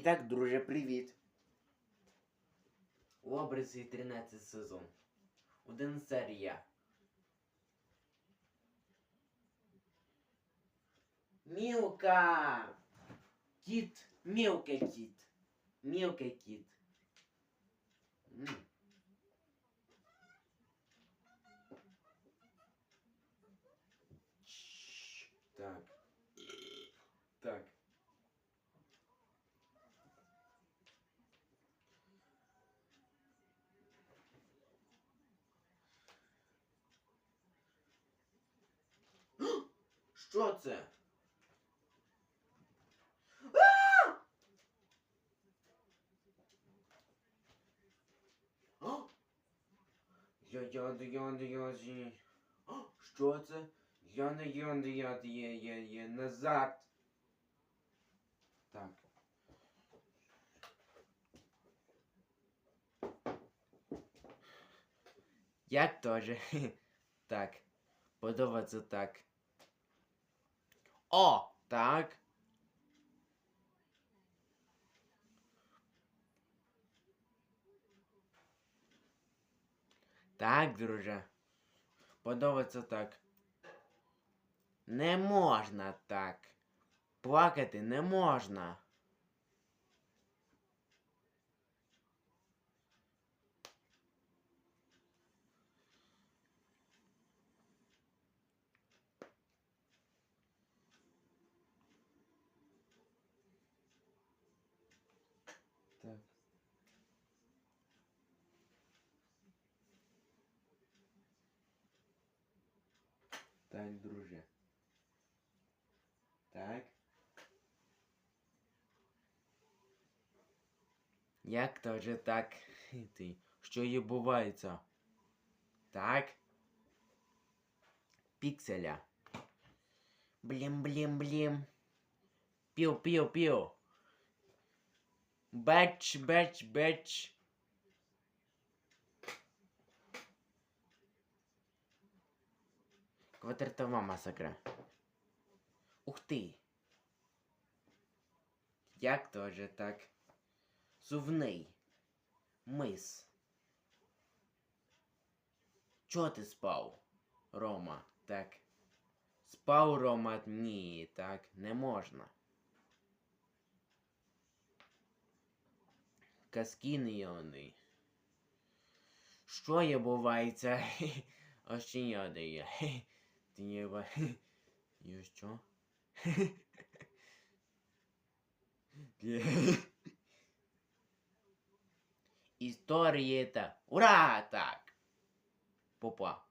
так, друже, привіт. Обриси 13 сезон. Один серія. Мілка! Кіт, мілка кіт. Мілка кіт. М. Чш, Так. Так. Що це? Я Що це? Яду, яду, є, є, є, назад. Так. Як тоже? Так. Подобається так. О, так. Так, друже. Подобається так. Не можна так. Плакати не можна. Так, друже. Так. Як то вже так? Ти? Що є бувається? Так? Пікселя. Блім, блім, блім. Піу, піу, Квадратова масакра. Ух ти. Як то же так? Сувний. Мис. Чого ти спав, Рома? Так. Спав Рома? Ні, так, не можна. Не Що є бувається? Ощеняє. Ти ба... І що? Історія та... Ура! Так! Попа.